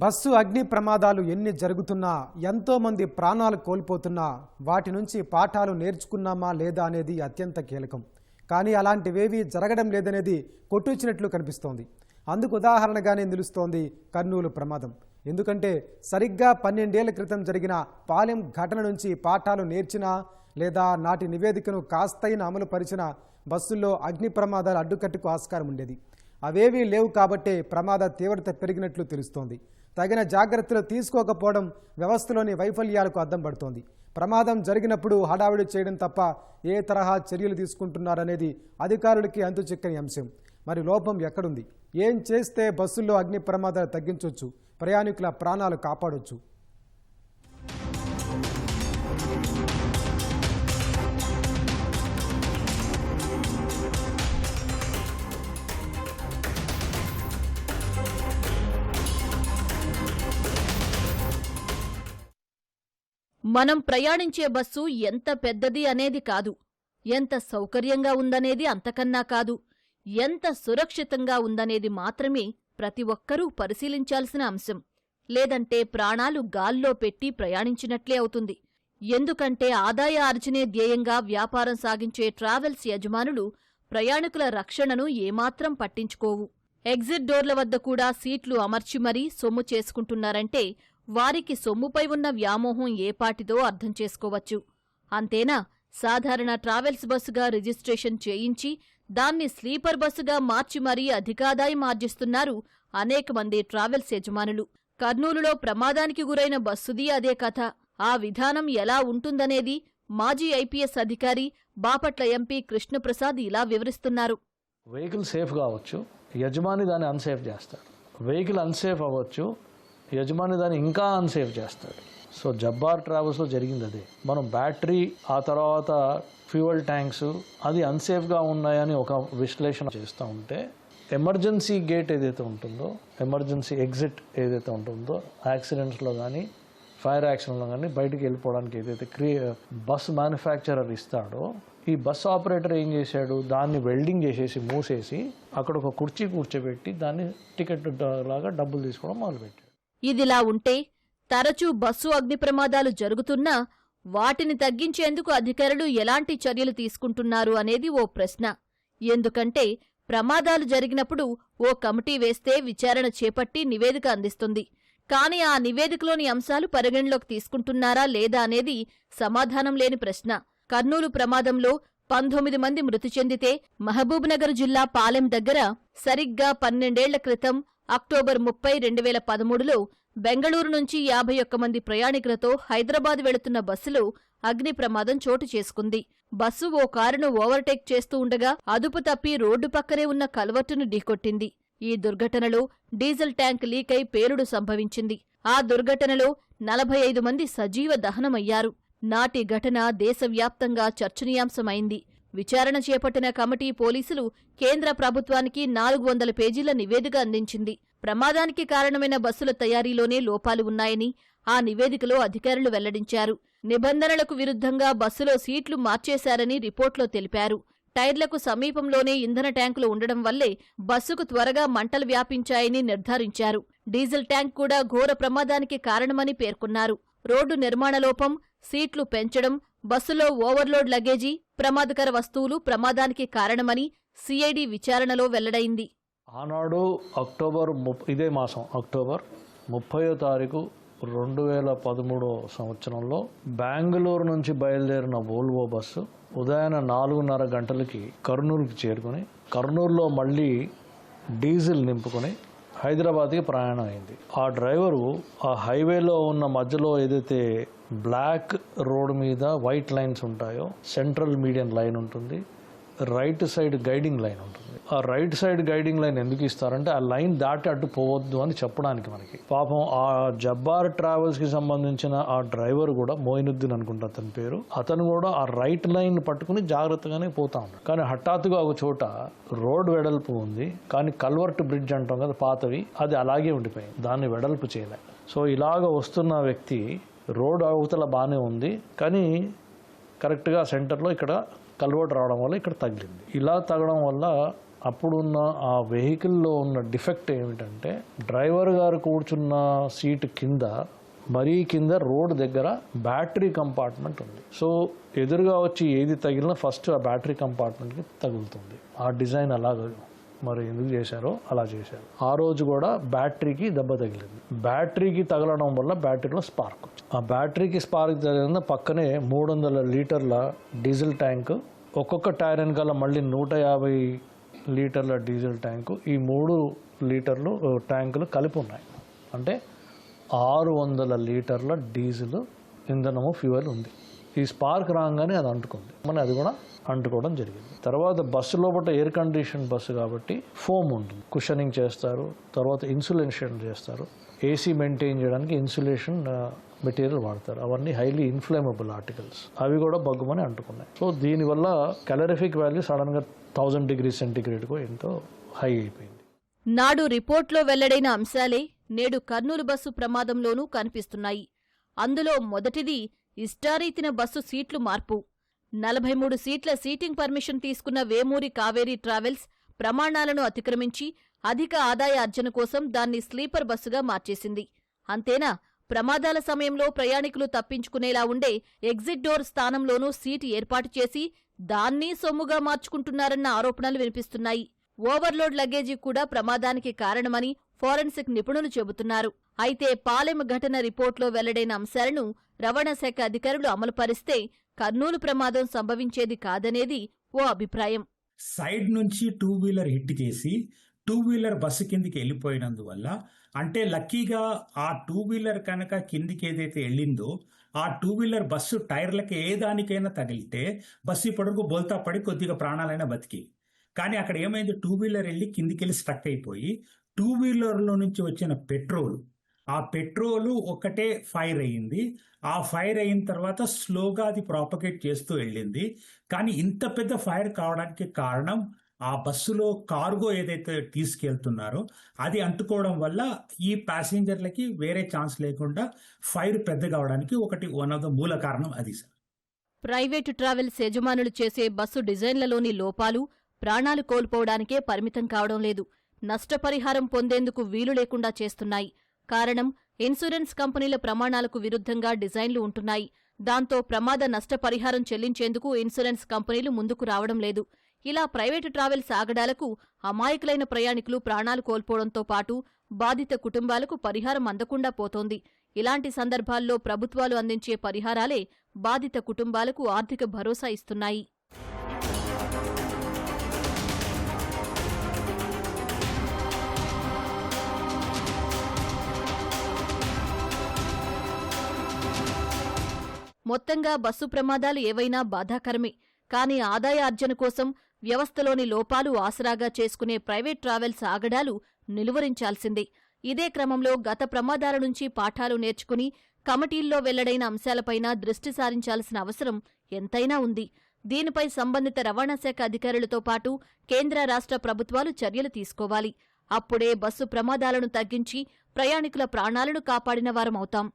Bus అగ్ని ప్రమాదాలు ఎన్ని జరుగుతున్నా ఎంతోమంది ప్రాణాలు కోల్పోతున్నా వాటి నుంచి పాఠాలు నేర్చుకున్నామా లేదా అనేది అత్యంత కీలకం. కానీ అలాంటివేవీ జరగడం లేదనేది కొట్టుచినట్లు కనిపిస్తోంది. అందుకు ఉదాహరణగానే నిలుస్తోంది కర్నూలు ప్రమాదం. ఎందుకంటే సరిగ్గా పన్నెండేళ్ళ క్రితం జరిగిన పాలెం ఘటన నుంచి పాఠాలు నేర్చినా లేదా నాటి నివేదికను కాస్తైన అమలు పరిచిన బస్సుల్లో అగ్ని ప్రమాదాలు అడ్డుకట్టుకు ఆస్కారం ఉండేది. అవేవీ లేవు కాబట్టే ప్రమాద తీవ్రత పెరిగినట్లు తెలుస్తోంది. తగిన జాగ్రత్తలు తీసుకోకపోవడం వ్యవస్థలోని వైఫల్యాలకు అద్దం పడుతోంది. ప్రమాదం జరిగినప్పుడు హడావిడి చేయడం తప్ప ఏ తరహా చర్యలు తీసుకుంటున్నారనేది అధికారులకి అంతు చిక్కని అంశం. మరి లోపం ఎక్కడుంది? ఏం చేస్తే బస్సుల్లో అగ్ని ప్రమాదాలు తగ్గించవచ్చు ప్రయాణికుల ప్రాణాలు కాపాడొచ్చు? మనం ప్రయాణించే బస్సు ఎంత పెద్దది అనేది కాదు. ఎంత సౌకర్యంగా ఉందనేది అంతకన్నా కాదు. ఎంత సురక్షితంగా ఉందనేది మాత్రమే ప్రతి ఒక్కరూ పరిశీలించాల్సిన అంశం. లేదంటే ప్రాణాలు గాల్లో పెట్టి ప్రయాణించినట్లే అవుతుంది. ఎందుకంటే ఆదాయ ఆర్జనే ధ్యేయంగా వ్యాపారం సాగించే ట్రావెల్స్ యజమానులు ప్రయాణికుల రక్షణను ఏమాత్రం పట్టించుకోవు. ఎగ్జిట్ డోర్ల వద్ద కూడా సీట్లు అమర్చి మరీ సొమ్ము చేసుకుంటున్నారంటే వారికి సొమ్ముపై ఉన్న వ్యామోహం ఏపాటిదో అర్థం చేసుకోవచ్చు. అంతేనా? సాధారణ ట్రావెల్స్ బస్సుగా రిజిస్ట్రేషన్ చేయించి దాన్ని స్లీపర్ బస్సుగా మార్చి మరీ అధికాదాయం ఆర్జిస్తున్నారు అనేక మంది ట్రావెల్స్ యజమానులు. కర్నూలులో ప్రమాదానికి గురైన బస్సుది అదే కథ. ఆ విధానం ఎలా ఉంటుందనేది మాజీ ఐపీఎస్ అధికారి బాపట్ల ఎంపీ కృష్ణప్రసాద్ ఇలా వివరిస్తున్నారు. వెహికల్ సేఫ్ కావచ్చు. యజమాని దాన్ని అన్సేఫ్ చేస్తారు. వెహికల్ అన్సేఫ్ అవ్వచ్చు. యజమాని దాన్ని ఇంకా అన్సేఫ్ చేస్తాడు. సో జబ్బార్ ట్రావెల్స్లో జరిగింది అదే. మనం బ్యాటరీ ఆ తర్వాత ఫ్యూయల్ ట్యాంక్స్ అది అన్సేఫ్గా ఉన్నాయని ఒక విశ్లేషణ చేస్తూ ఉంటే ఎమర్జెన్సీ గేట్ ఏదైతే ఉంటుందో ఎమర్జెన్సీ ఎగ్జిట్ ఏదైతే ఉంటుందో యాక్సిడెంట్స్లో కానీ ఫైర్ యాక్సిడెంట్లో కానీ బయటికి వెళ్ళిపోవడానికి ఏదైతే క్రియే బస్ మ్యానుఫ్యాక్చరర్ ఇస్తాడో ఈ బస్ ఆపరేటర్ ఏం చేశాడు? దాన్ని వెల్డింగ్ చేసేసి మూసేసి అక్కడ ఒక కుర్చీ కూర్చోబెట్టి దాన్ని టికెట్ లాగా డబ్బులు తీసుకోవడం మొదలుపెట్టాడు. ఇదిలా ఉంటే తరచూ బస్సు అగ్ని ప్రమాదాలు జరుగుతున్నా వాటిని తగ్గించేందుకు అధికారులు ఎలాంటి చర్యలు తీసుకుంటున్నారు అనేది ఓ ప్రశ్న. ఎందుకంటే ప్రమాదాలు జరిగినప్పుడు ఓ కమిటీ వేస్తే విచారణ చేపట్టి నివేదిక అందిస్తుంది. కాని ఆ నివేదికలోని అంశాలు పరిగణలోకి తీసుకుంటున్నారా లేదా అనేది సమాధానం లేని ప్రశ్న. కర్నూలు ప్రమాదంలో పంతొమ్మిది మంది మృతి చెందితే మహబూబ్నగర్ జిల్లా పాలెం దగ్గర సరిగ్గా పన్నెండేళ్ళ క్రితం అక్టోబర్ ముప్పై రెండు వేల పదమూడులో బెంగళూరు నుంచి యాభై ఒక్క మంది ప్రయాణికులతో హైదరాబాద్ వెళుతున్న బస్సులో అగ్ని ప్రమాదం చోటు చేసుకుంది. బస్సు ఓ కారును ఓవర్టేక్ చేస్తూ ఉండగా అదుపు తప్పి రోడ్డు పక్కనే ఉన్న కల్వర్టును ఢీకొట్టింది. ఈ దుర్ఘటనలో డీజిల్ ట్యాంక్ లీకై పేలుడు సంభవించింది. ఆ దుర్ఘటనలో నలభై ఐదు మంది సజీవ దహనమయ్యారు. నాటి ఘటన దేశవ్యాప్తంగా చర్చనీయాంశమైంది. విచారణ చేపట్టిన కమిటీ పోలీసులు కేంద్ర ప్రభుత్వానికి నాలుగు వందల పేజీల నివేదిక అందించింది. ప్రమాదానికి కారణమైన బస్సుల తయారీలోనే లోపాలు ఉన్నాయని ఆ నివేదికలో అధికారులు వెల్లడించారు. నిబంధనలకు విరుద్ధంగా బస్సులో సీట్లు మార్చేశారని రిపోర్ట్లో తెలిపారు. టైర్లకు సమీపంలోనే ఇంధన ట్యాంకులు ఉండడం వల్లే బస్సుకు త్వరగా మంటలు వ్యాపించాయని నిర్ధారించారు. డీజిల్ ట్యాంక్ కూడా ఘోర ప్రమాదానికి కారణమని పేర్కొన్నారు. రోడ్డు నిర్మాణ లోపం సీట్లు పెంచడం బస్సులో ఓవర్లోడ్ లగేజీ ప్రమాదకర వస్తువులు ప్రమాదానికి కారణమని సిఐడి విచారణలో వెల్లడైంది. ఆనాడు అక్టోబర్ ముప్ ఇదే మాసం అక్టోబర్ ముప్పయో తారీఖు రెండు వేల పదమూడో సంవత్సరంలో బెంగళూరు నుంచి బయలుదేరిన వోల్వో బస్సు ఉదయాన నాలుగున్నర గంటలకి కర్నూలుకి చేరుకుని కర్నూలులో మళ్ళీ డీజిల్ నింపుకొని హైదరాబాద్కి ప్రయాణం అయింది ఆ డ్రైవరు ఆ హైవేలో ఉన్న మధ్యలో ఏదైతే బ్లాక్ రోడ్ మీద వైట్ లైన్స్ ఉంటాయో సెంట్రల్ మీడియం లైన్ ఉంటుంది. రైట్ సైడ్ గైడింగ్ లైన్ ఉంటుంది. ఆ రైట్ సైడ్ గైడింగ్ లైన్ ఎందుకు ఇస్తారంటే ఆ లైన్ దాటి అటు పోవద్దు అని చెప్పడానికి మనకి. పాపం ఆ జబ్బార్ ట్రావెల్స్కి సంబంధించిన ఆ డ్రైవర్ కూడా మోయినుద్దీన్ అనుకుంటా అతని పేరు. అతను కూడా ఆ రైట్ లైన్ పట్టుకుని జాగ్రత్తగానే పోతా ఉన్నాడు. కానీ హఠాత్తుగా ఒక చోట రోడ్ వెడల్పు ఉంది. కానీ కల్వర్ట్ బ్రిడ్జ్ అంటాం కదా పాతవి. అది అలాగే ఉండిపోయింది. దాన్ని వెడల్పు చేయలే. సో ఇలాగ వస్తున్న వ్యక్తి రోడ్ అవతల బాగానే ఉంది. కానీ కరెక్ట్గా సెంటర్లో ఇక్కడ కలవాటు రావడం వల్ల ఇక్కడ తగిలింది. ఇలా తగడం వల్ల అప్పుడున్న ఆ వెహికల్లో ఉన్న డిఫెక్ట్ ఏమిటంటే డ్రైవర్ గారు కూర్చున్న సీట్ కింద మరీ కింద రోడ్ దగ్గర బ్యాటరీ కంపార్ట్మెంట్ ఉంది. సో ఎదురుగా వచ్చి ఏది తగిలినా ఫస్ట్ ఆ బ్యాటరీ కంపార్ట్మెంట్కి తగులుతుంది. ఆ డిజైన్ అలాగ మరి ఎందుకు చేశారో అలా చేశారు. ఆ రోజు కూడా బ్యాటరీకి దెబ్బ తగిలింది. బ్యాటరీకి తగలడం వల్ల బ్యాటరీలో స్పార్క్ వచ్చింది. ఆ బ్యాటరీకి స్పార్క్ తగిలిన పక్కనే మూడు వందల లీటర్ల డీజిల్ ట్యాంక్ ఒక్కొక్క టైర్ వెనకాల మళ్ళీ నూట యాభై లీటర్ల డీజిల్ ట్యాంకు ఈ మూడు లీటర్లు ట్యాంకులు కలిపి ఉన్నాయి. అంటే ఆరు వందల లీటర్ల డీజిల్ ఇంధనము ఫ్యూయల్ ఉంది. ఈ స్పార్క్ రాగానే అది అంటుకుంది. మన అది కూడా అంటుకోవడం జరిగింది. తర్వాత బస్సు లోపల ఎయిర్ కండిషన్ బస్సు కాబట్టి ఫోమ్ ఉంటుంది. కుషనింగ్ చేస్తారు. తర్వాత ఇన్సులేషన్ చేస్తారు. ఏసీ మెయింటైన్ చేయడానికి ఇన్సులేషన్ మెటీరియల్ uh, వాడతారు. అవన్నీ హైలీ ఇన్ఫ్లేమబుల్ ఆర్టికల్స్ అవి కూడా బగ్గుమని అంటుకున్నాయి. సో దీనివల్ల క్యాలరిఫిక్ వాల్యూ సడన్గా థౌజండ్ డిగ్రీ సెంటిగ్రేడ్కు ఎంతో హై అయిపోయింది. నాడు రిపోర్ట్లో వెల్లడైన అంశాలే నేడు కర్నూలు బస్సు ప్రమాదంలోనూ కనిపిస్తున్నాయి. అందులో మొదటిది ఇష్టారీతిన బస్సు సీట్లు మార్పు. నలభై మూడు సీట్ల సీటింగ్ పర్మిషన్ తీసుకున్న వేమూరి కావేరీ ట్రావెల్స్ ప్రమాణాలను అతిక్రమించి అధిక ఆదాయ అర్జన కోసం దాన్ని స్లీపర్ బస్సుగా మార్చేసింది. అంతేనా? ప్రమాదాల సమయంలో ప్రయాణికులు తప్పించుకునేలా ఉండే ఎగ్జిట్ డోర్ స్థానంలోనూ సీటు ఏర్పాటు చేసి దాన్ని సొమ్ముగా మార్చుకుంటున్నారన్న ఆరోపణలు వినిపిస్తున్నాయి. ఓవర్లోడ్ లగేజీ కూడా ప్రమాదానికి కారణమని ఫోరెన్సిక్ నిపుణులు చెబుతున్నారు. అయితే పాలెం ఘటన రిపోర్ట్లో వెల్లడైన అంశాలను రవాణా శాఖ అధికారులు అమలుపరిస్తే కర్నూలు ప్రమాదం సంభవించేది కాదనేది ఓ అభిప్రాయం. సైడ్ నుంచి టూ వీలర్ హిట్ చేసి టూ వీలర్ బస్సు కిందికి వెళ్ళిపోయినందువల్ల అంటే లక్కీగా ఆ టూ వీలర్ కనుక కిందికి ఏదైతే వెళ్ళిందో ఆ టూ వీలర్ బస్సు టైర్లకి ఏ దానికైనా తగిలితే బస్సు ఇప్పటివరకు బోల్తా పడి కొద్దిగా ప్రాణాలైనా బతికి. కానీ అక్కడ ఏమైంది? టూ వీలర్ వెళ్ళి కిందికి వెళ్ళి స్ట్రక్ అయిపోయి టూ వీలర్లో నుంచి వచ్చిన పెట్రోల్ ఆ పెట్రోలు ఒకటే ఫైర్ అయ్యింది. ఆ ఫైర్ అయిన తర్వాత స్లోగా అది ప్రాపగేట్ చేస్తూ వెళ్ళింది. కానీ ఇంత పెద్ద ఫైర్ కావడానికి కారణం ఆ బస్సులో కార్గో ఏదైతే తీసుకెళ్తున్నారో అది అంటుకోవడం వల్ల ఈ ప్యాసింజర్లకి వేరే ఛాన్స్ లేకుండా ఫైర్ పెద్దగా కావడానికి ఒకటి వన్ ఆఫ్ ద మూల కారణం అది సార్. ప్రైవేటు ట్రావెల్స్ యజమానులు చేసే బస్సు డిజైన్లలోని లోపాలు ప్రాణాలు కోల్పోవడానికే పరిమితం కావడం లేదు. నష్టపరిహారం పొందేందుకు వీలు లేకుండా చేస్తున్నాయి. కారణం ఇన్సూరెన్స్ కంపెనీల ప్రమాణాలకు విరుద్ధంగా డిజైన్లు ఉంటున్నాయి. దాంతో ప్రమాద నష్టపరిహారం చెల్లించేందుకు ఇన్సూరెన్స్ కంపెనీలు ముందుకు రావడం లేదు. ఇలా ప్రైవేటు ట్రావెల్స్ ఆగడాలకు అమాయకులైన ప్రయాణికులు ప్రాణాలు కోల్పోవడంతో పాటు బాధిత కుటుంబాలకు పరిహారం అందకుండా పోతోంది. ఇలాంటి సందర్భాల్లో ప్రభుత్వాలు అందించే పరిహారాలే బాధిత కుటుంబాలకు ఆర్థిక భరోసా ఇస్తున్నాయి. మొత్తంగా బస్సు ప్రమాదాలు ఏవైనా బాధాకరమే. కానీ ఆదాయ ఆర్జన కోసం వ్యవస్థలోని లోపాలు ఆసరాగా చేసుకునే ప్రైవేట్ ట్రావెల్స్ ఆగడాలు నిలువరించాల్సిందే. ఇదే క్రమంలో గత ప్రమాదాల నుంచి పాఠాలు నేర్చుకుని కమిటీల్లో వెల్లడైన అంశాలపైన దృష్టి సారించాల్సిన అవసరం ఎంతైనా ఉంది. దీనిపై సంబంధిత రవాణా శాఖ అధికారులతో పాటు కేంద్ర రాష్ట్ర ప్రభుత్వాలు చర్యలు తీసుకోవాలి. అప్పుడే బస్సు ప్రమాదాలను తగ్గించి ప్రయాణికుల ప్రాణాలను కాపాడిన వారమవుతాం.